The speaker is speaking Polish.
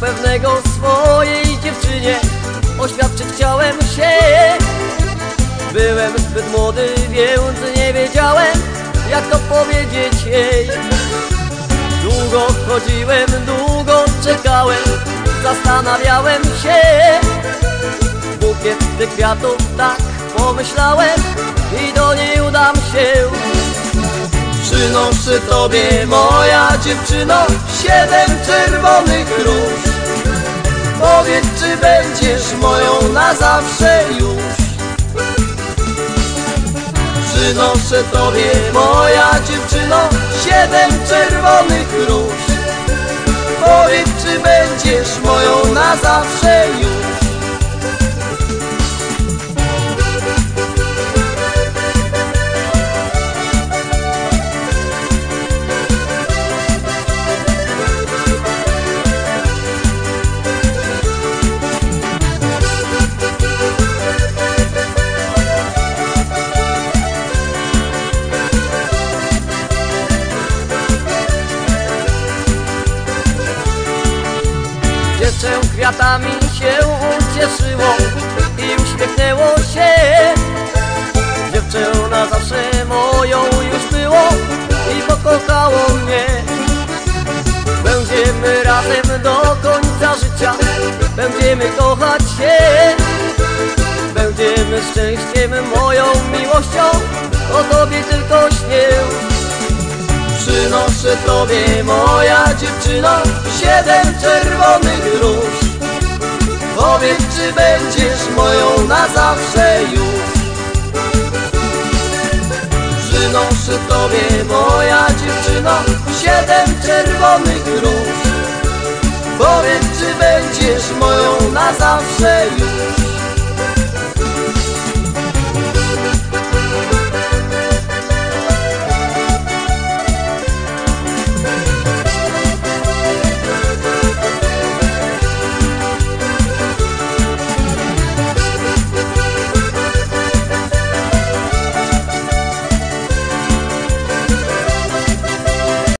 pewnego swojej dziewczynie. Oświadczyć chciałem się. Byłem zbyt młody, więc nie wiedziałem Jak to powiedzieć jej. Długo chodziłem, długo czekałem Zastanawiałem się. Bukiet tych kwiatów, tak pomyślałem I do niej udam się Przynoszę tobie, moja dziewczyno Siedem czerwonych róż. Powiedz, czy będziesz moją na zawsze już. Przynoszę tobie, moja dziewczyno Siedem czerwonych róż. Powiedz, czy będziesz moją Kwiatami się ucieszyło i uśmiechnęło się. Dziewczę na zawsze moją już było i pokochało mnie. Będziemy razem do końca życia, będziemy kochać się. Będziemy szczęściem, moją miłością, o Tobie tylko śnię. Przynoszę Tobie, moja dziewczyno, siedem czerwonych róż. Powiedz, czy będziesz moją na zawsze już. Przynoszę Tobie, moja dziewczyno, siedem czerwonych róż. Powiedz, czy będziesz moją na zawsze już.